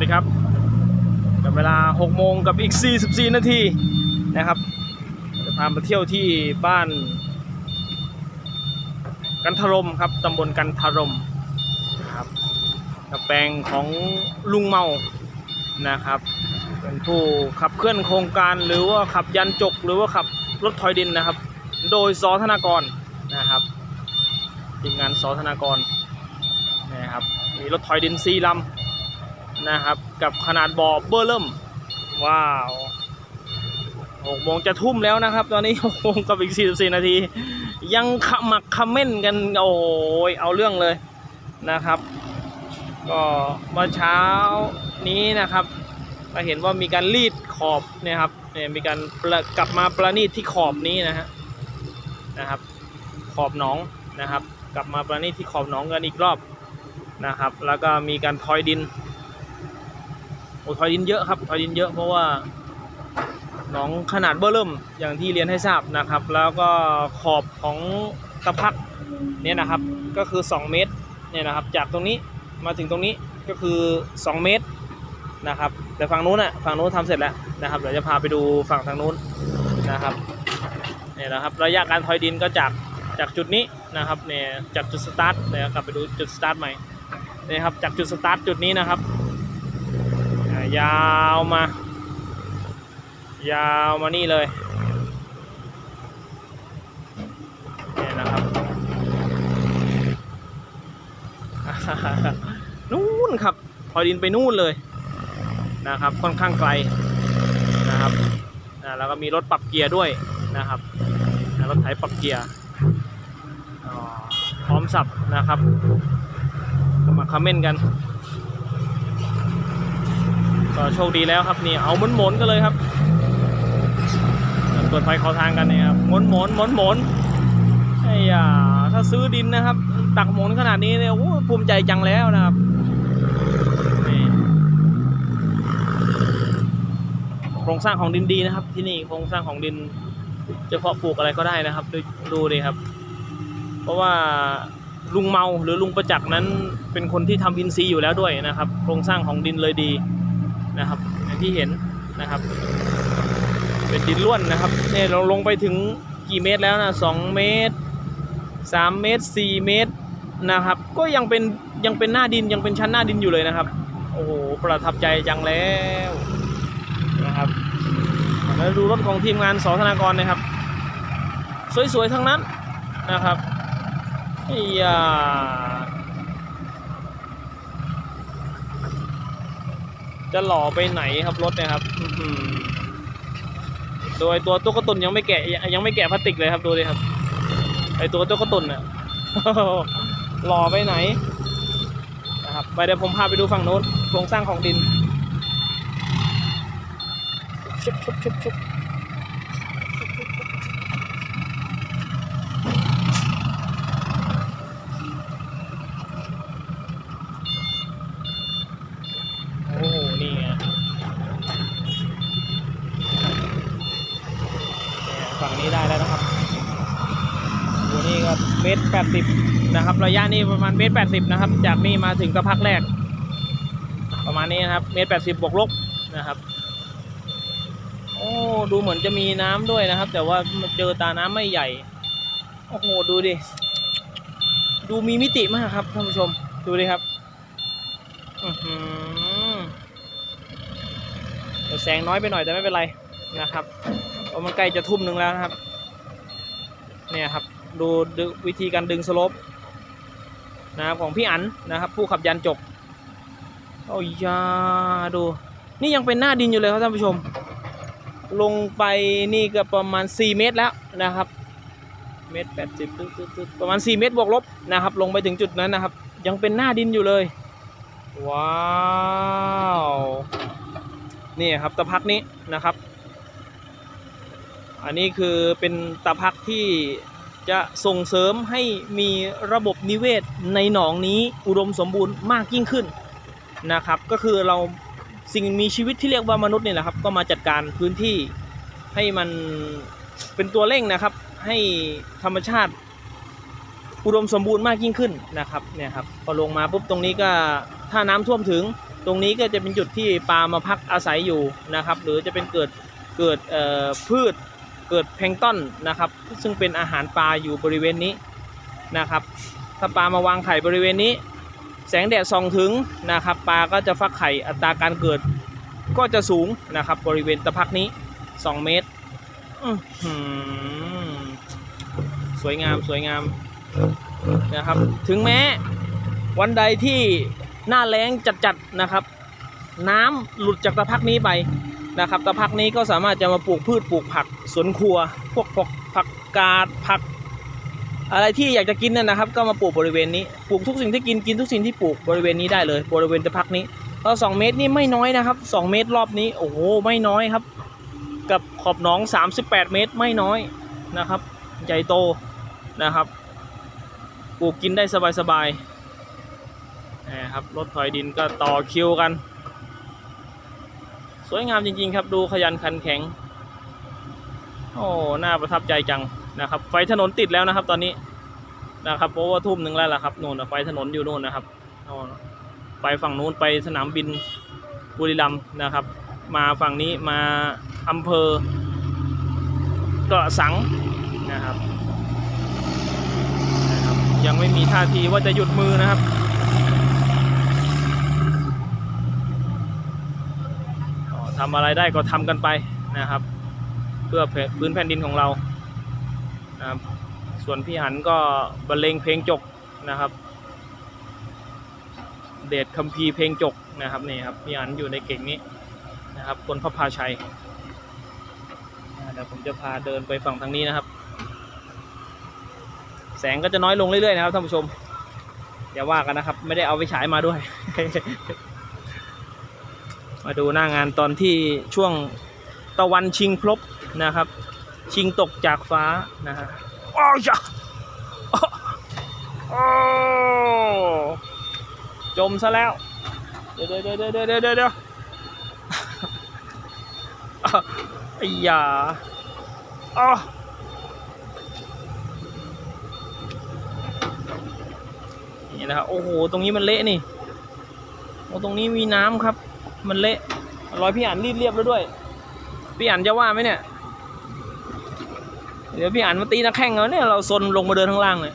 ดีครับกับเวลา 6 โมงกับอีก 44 นาทีนะครับ จะพามาเที่ยวที่บ้าน กันทรมครับตำบลกันทรมนะครับกับแปลงของลุงเมานะครับ เป็นผู้ขับเคลื่อนโครงการหรือว่าขับยันจก หรือว่าขับรถถอยดินนะครับ โดยสอธนากรนะครับทีมงานสอธนากรนะครับมีรถถอยดินซีลำ นะครับ กับขนาดบ่อเบอร์เริ่ม ว้าวหกโมงจะทุ่มแล้วนะครับ ตอนนี้หกโมงกับอีก44นาที ยังขมักเขม้นกัน โอ้ยเอาเรื่องเลยนะครับ ก็เมื่อเช้านี้นะครับก็เห็นว่ามีการรีดขอบเนี่ยครับเนี่ยมีการกลับมาประณีตที่ขอบนี้นะฮะนะครับ ขอบหนองนะครับ กลับมาประณีตที่ขอบหนองกันอีกรอบนะครับ แล้วก็มีการทอยดิน โอ้ทอยดินเยอะครับทอยดินเยอะเพราะว่าหนองขนาดเบ้อเริ่มอย่างที่เรียนให้ทราบนะครับ แล้วก็ขอบของตะพักเนี่ยนะครับก็คือ 2 เมตรเนี่ยนะครับ จากตรงนี้มาถึงตรงนี้ก็คือ 2 เมตรนะครับ แต่ฝั่งนู้นอะฝั่งนู้นทำเสร็จแล้วนะครับเดี๋ยวจะพาไปดูฝั่งทางนู้นนะครับเนี่ยนะครับระยะการทอยดินก็จากจากจุดนี้นะครับเนี่ยจากจุดสตาร์ทเดี๋ยวกลับไปดูจุดสตาร์ทใหม่เนี่ยครับจากจุดสตาร์ทจุดนี้นะครับ ยาวมา ยาวมานี่เลยเนี่ยนะครับนู่นครับพอดินไปนู่นเลยนะครับ ค่อนข้างไกลนะครับแล้วก็มีรถปรับเกียร์ด้วยนะครับอ่ารถไถปรับเกียร์พร้อมสับนะครับมาคอมเมนต์กัน ก็โชคดีแล้วครับนี่เอาหมุนหมุนกันเลยครับเปิดไฟขอทางกันเนี่ยครับหมุนหมุนหมุนหมุนไอ้ยาถ้าซื้อดินนะครับ ตักหมุนขนาดนี้เนี่ยโอ้ภูมิใจจังแล้วนะครับโครงสร้างของดินดีนะครับ ที่นี่โครงสร้างของดินจะเพาะปลูกอะไรก็ได้นะครับ ดูดูดิครับ เพราะว่าลุงเมาหรือลุงประจักษ์นั้นเป็นคนที่ทำอินทรีย์อยู่แล้วด้วยนะครับ โครงสร้างของดินเลยดี นะครับอย่างที่เห็นนะครับ เป็นดินล้วนนะครับเนี่ยเราลงไปถึงกี่เมตรแล้วนะสองเมตรสามเมตรสี่เมตรนะครับ ก็ยังเป็นยังเป็นหน้าดินยังเป็นชั้นหน้าดินอยู่เลยนะครับ โอ้โหประทับใจจังแล้วนะครับแล้วดูรถของทีมงานสอธนากรนะครับ สวยๆทั้งนั้นนะครับอียา จะหล่อไปไหนครับรถเนี่ยครับโดยตัวตุ๊กตุนยังไม่แกะยังไม่แกะพลาสติกเลยครับดูดิครับ ไอตัวตุ๊กตุนเนี่ยหล่อไปไหนนะครับไปเดี๋ยวผมพาไปดูฝั่งโน้นโครงสร้างของดินชุบชุบชุบชุบโอ้โหนี่ไง ฝั่งนี้ได้แล้วนะครับดูนี่ก็ เมตรแปดสิบนะครับ ระยะนี้ประมาณเมตรแปดสิบนะครับ จากนี่มาถึงกระพักแรก ประมาณนี้นะครับ เมตรแปดสิบบวกลบนะครับ โอ้ดูเหมือนจะมีน้ำด้วยนะครับ แต่ว่าเจอตาน้ำไม่ใหญ่ โอ้โหดูดิ ดูมีมิติมากครับท่านผู้ชม ดูดิครับอือแสงน้อยไปหน่อยแต่ไม่เป็นไรนะครับเพราะมันใกล้จะทุ่มหนึ่งแล้วนะครับ เนี่ยครับ ดูวิธีการดึงสโลปนะครับของพี่อันนะครับ ผู้ขับยันจกโอ้ยยาดู นี่ยังเป็นหน้าดินอยู่เลยครับท่านผู้ชม ลงไปนี่ก็ประมาณ 4 เมตรแล้วนะครับ เมตรแปดสิบประมาณ 4 เมตรบวกลบนะครับ ลงไปถึงจุดนั้นนะครับ ยังเป็นหน้าดินอยู่เลย ว้าวนี่ครับตะพักนี้นะครับ อันนี้คือเป็นตะพักที่ จะส่งเสริมให้มีระบบนิเวศในหนองนี้อุดมสมบูรณ์มากยิ่งขึ้นนะครับ ก็คือเราสิ่งมีชีวิตที่เรียกว่ามนุษย์นี่แหละครับ ก็มาจัดการพื้นที่ให้มันเป็นตัวเร่งนะครับ ให้ธรรมชาติอุดมสมบูรณ์มากยิ่งขึ้นนะครับเนี่ยครับพอลงมาปุ๊บตรงนี้ก็ถ้าน้ำท่วมถึง ตรงนี้ก็จะเป็นจุดที่ปลามาพักอาศัยอยู่นะครับ หรือจะเป็นเกิดเกิดพืช เกิดแพลงต้นนะครับ ซึ่งเป็นอาหารปลาอยู่บริเวณนี้นะครับ ถ้าปลามาวางไข่บริเวณนี้ แสงแดดส่องถึงนะครับ ปลาก็จะฟักไข่อัตราการเกิดก็จะสูงนะครับ บริเวณตะพักนี้ 2 เมตรสวยงามสวยงามนะครับ ถึงแม้วันใดที่หน้าแล้งจัดๆนะครับ น้ำหลุดจากตะพักนี้ไป นะครับตะพักนี้ก็สามารถจะมาปลูกพืชปลูกผักสวนครัว พวกพวกผักกาดผัก อะไรที่อยากจะกินเนี่ยนะครับ ก็มาปลูกบริเวณนี้ปลูกทุกสิ่งที่กินกินทุกสิ่งที่ปลูกบริเวณนี้ได้เลย บริเวณตะพักนี้ก็สองเมตรนี่ไม่น้อยนะครับสองเมตรรอบนี้โอ้โหไม่น้อยครับ กับขอบหนอง 38 เมตรไม่น้อยนะครับ ใหญ่โตนะครับปลูกกินได้สบายๆนะครับรถถอยดินก็ต่อคิวกัน สวยงามจริง ๆ ครับ ดูขยันขันแข็ง โอ้หน่าประทับใจจังนะครับ ไฟถนนติดแล้วนะครับ ตอนนี้นะครับเพราะว่าทุ่มหนึ่งแล้วล่ะครับนู่นไฟถนนอยู่นู่นนะครับไปฝั่งนู้นไปสนามบินบุรีรัมย์นะครับ มาฝั่งนี้มาอำเภอเกาะสังนะครับ ยังไม่มีท่าทีว่าจะหยุดมือนะครับ อ๋อ ทำอะไรได้ก็ทำกันไปนะครับ เพื่อพื้นแผ่นดินของเรานะครับส่วนพี่หันก็บรรเลงเพลงจกนะครับ เดชคัมภีร์เพลงจกนะครับนี่ครับพี่หันอยู่ในเก่งนี้นะครับคนพระพาชัยเดี๋ยวผมจะพาเดินไปฝั่งทางนี้นะครับ แสงก็จะน้อยลงเรื่อยๆนะครับท่านผู้ชมอย่าว่ากันนะครับ ไม่ได้เอาไปฉายมาด้วย มาดูหน้างานตอนที่ช่วงตะวันชิงพลบนะครับ ชิงตกจากฟ้านะฮะอ้าวจ้ะอ้าวอ้จมซะแล้ว เดี๋ยวเดี๋ยวเดี๋ยวเดี๋ยวเดี๋ยวเดี๋ยวเดี๋ยวอ้าวไอ้ยาอ้นี่นะครับ โอ้โห ตรงนี้มันเละนี่ โอ้ ตรงนี้มีน้ำครับ มันเละรอยพี่อันรีดเรียบแล้วด้วย พี่อันจะว่าไหมเนี่ย เดี๋ยวพี่อันมาตีนักแข่งเราเนี่ยเราซนลงมาเดินข้างล่างเลย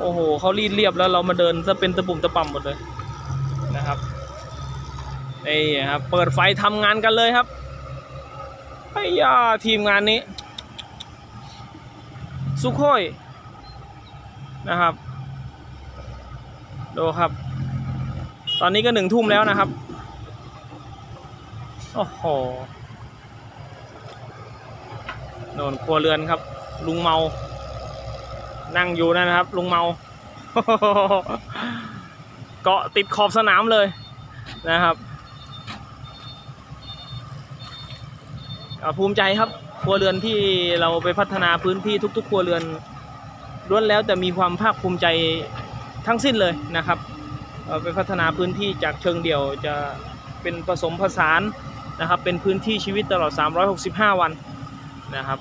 โอ้โหเขารีดเรียบแล้วเรามาเดินจะเป็นตะปุ่มตะป่ำหมดเลยนะครับนี่ครับเปิดไฟทำงานกันเลยครับไอ้ยาทีมงานนี้ สุโคยนะครับ ดูครับ ตอนนี้ก็หนึ่งทุ่มแล้วนะครับ โอ้โหโนนครัวเรือนครับ ลุงเมา นั่งอยู่นั่นนะครับ ลุงเมา เกาะติดขอบสนามเลยนะครับภูมิใจครับครัวเรือนที่เราไปพัฒนาพื้นที่ทุก ๆ ครัวเรือนล้วนแล้วแต่มีความภาคภูมิใจทั้งสิ้นเลยนะครับ ไปพัฒนาพื้นที่จากเชิงเดี่ยวจะเป็นผสมผสานนะครับ เป็นพื้นที่ชีวิตตลอด 365 วันนะครับ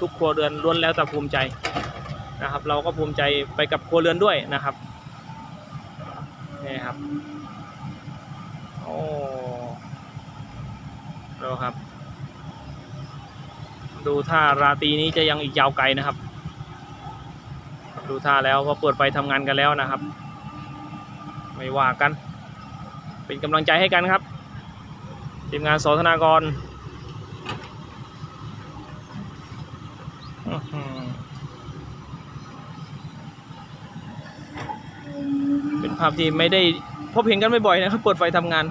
ทุกครัวเรือนล้วนแล้วแต่ภูมิใจนะครับ เราก็ภูมิใจไปกับครัวเรือนด้วยนะครับนี่ครับโอ้ดูครับ ดูท่าราตรีนี้จะยังอีกยาวไกลนะครับ ดูท่าแล้วพอเปิดไฟทำงานกันแล้วนะครับ ไม่ว่ากัน เป็นกำลังใจให้กันครับทีมงานสธนากรเป็นภาพที่ไม่ได้พบเห็นกันบ่อยๆนะครับเปิดไฟทำงาน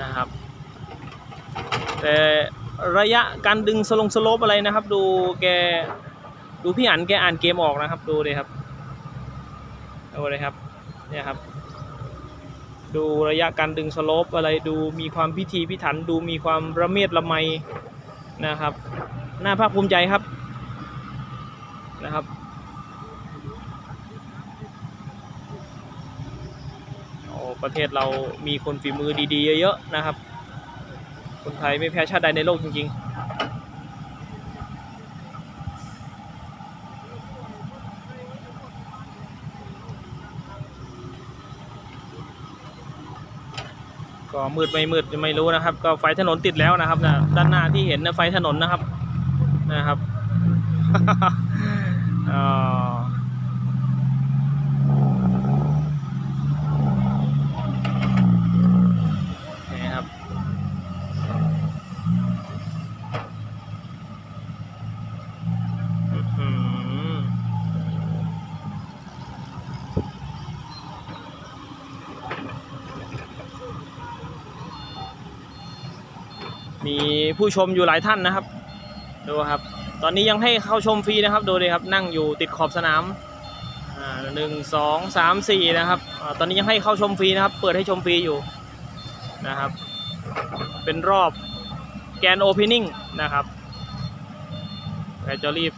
นะครับ แต่ระยะการดึงสลงสโลปอะไรนะครับ ดูแกดูพี่อันแกอ่านเกมออกนะครับ ดูเลยครับ ดูเลยครับเนี่ยครับ ดูระยะการดึงสโลปอะไรดูมีความพิธีพิถัน ดูมีความระเมียดละไมนะครับน่าภาคภูมิใจครับนะครับโอ้ประเทศเรามีคนฝีมือดีๆ เยอะๆนะครับ คนไทยไม่แพ้ชาติใดในโลกจริง ๆ ก็มืดไม่มืดไม่รู้นะครับ ก็ไฟถนนติดแล้วนะครับนะด้านหน้าที่เห็นนะไฟถนนนะครับนะครับอ่านี่ครับ อื้อหือมี ผู้ชมอยู่หลายท่านนะครับ ดูครับ ตอนนี้ยังให้เข้าชมฟรีนะครับ ดูเลยครับนั่งอยู่ติดขอบสนามหนึ่งสองสามสี่นะครับอตอนนี้ยังให้เข้าชมฟรีนะครับ เปิดให้ชมฟรีอยู่นะครับ เป็นรอบแกนโอเพนนิ่งนะครับใครจะรีบ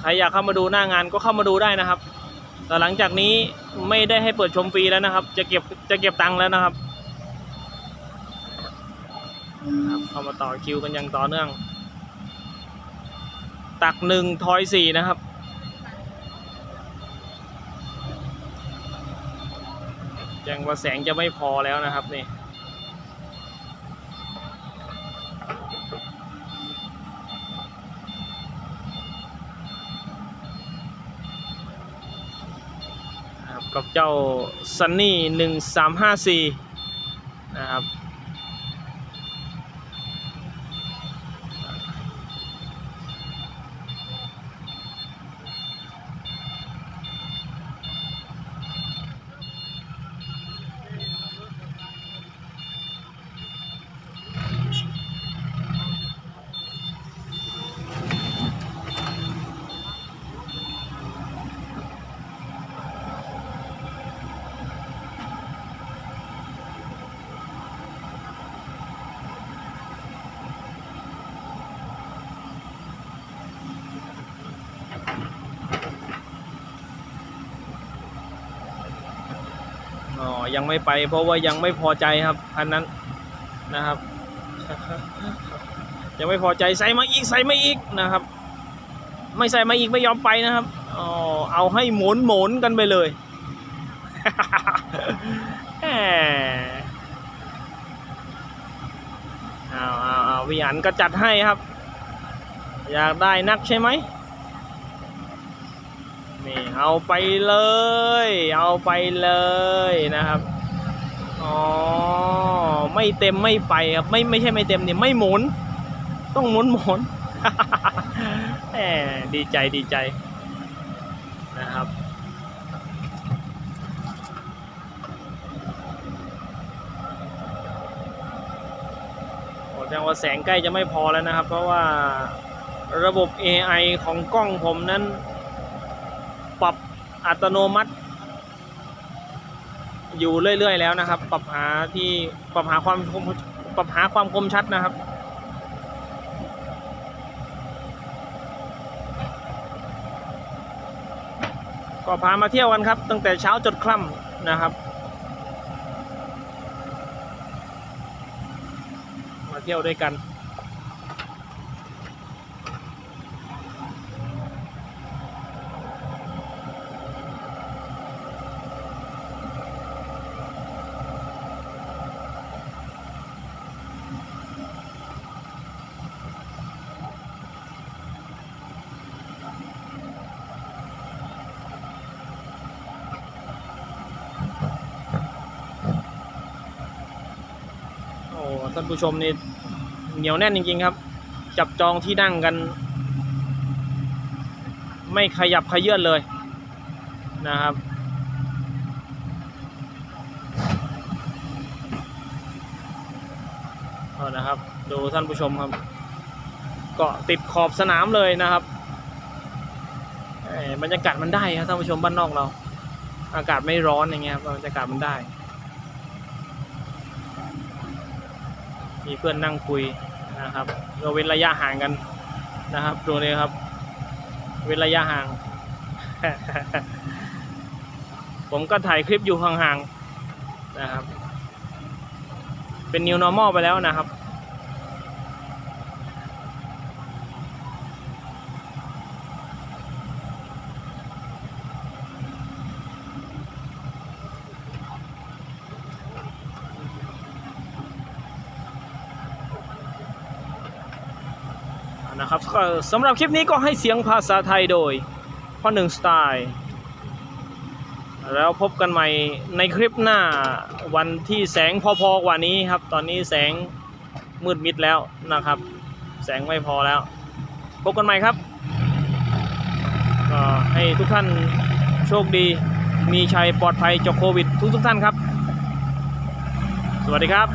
ใครอยากเข้ามาดูหน้างานก็เข้ามาดูได้นะครับ แต่หลังจากนี้ไม่ได้ให้เปิดชมฟรีแล้วนะครับ จะเก็บจะเก็บตังค์แล้วนะครับครับ เข้ามาต่อคิวกันอย่างต่อเนื่อง ตักหนึ่งทอยสี่นะครับแจ้งว่าแสงจะไม่พอแล้วนะครับนี่ครับกับเจ้าซันนี่หนึ่งสามห้าสี่ อ๋อ ยังไม่ไปเพราะว่ายังไม่พอใจครับคันนั้นนะครับ ยังไม่พอใจใส่มาอีกใส่มาอีกนะครับ ไม่ใส่มาอีกไม่ยอมไปนะครับอ๋อเอาให้หมุนหมุนกันไปเลยแหมเอาเอาเอาวิอันก็จัดให้ครับ อยากได้นักใช่ไหม นี่เอาไปเลย เอาไปเลยนะครับอ๋อไม่เต็มไม่ไปครับไม่ไม่ใช่ไม่เต็มเนี่ยไม่หมุน ต้องหมุนหมุนแหมดีใจดีใจนะครับแสดงว่าแสงใกล้จะไม่พอแล้วนะครับ เพราะว่าระบบ AI ของกล้องผมนั้น ปรับอัตโนมัติ อยู่เรื่อยๆแล้วนะครับ ปรับหาที่ปรับหาความคมปรับหาความคมชัดนะครับก็พามาเที่ยวกันครับ ตั้งแต่เช้าจดค่ำนะครับ มาเที่ยวด้วยกัน โอ้ ท่านผู้ชมนี่เหนียวแน่นจริงๆครับ จับจองที่นั่งกัน ไม่ขยับขยื่นเลยนะครับเอานะครับ ดูท่านผู้ชมครับ เกาะติดขอบสนามเลยนะครับเอ่อบรรยากาศมันได้ครับท่านผู้ชมบ้านนอกเรา อากาศไม่ร้อนอย่างเงี้ยครับบรรยากาศมันได้ มีเพื่อนนั่งคุยนะครับเราเว้นระยะห่างกันนะครับดูนี่ครับ เว้นระยะห่าง ผมก็ถ่ายคลิปอยู่ห่างๆนะครับ เป็น new normal ไปแล้วนะครับ นะครับก็ สำหรับคลิปนี้ก็ให้เสียงภาษาไทยโดยพ่อหนึ่งสไตล์ แล้วพบกันใหม่ในคลิปหน้าวันที่แสงพอๆกว่านี้ครับ ตอนนี้แสงมืดมิดแล้วนะครับ แสงไม่พอแล้ว พบกันใหม่ครับก็ให้ทุกท่านโชคดี มีชัยปลอดภัยจากโควิดทุกทุกๆท่านครับ สวัสดีครับ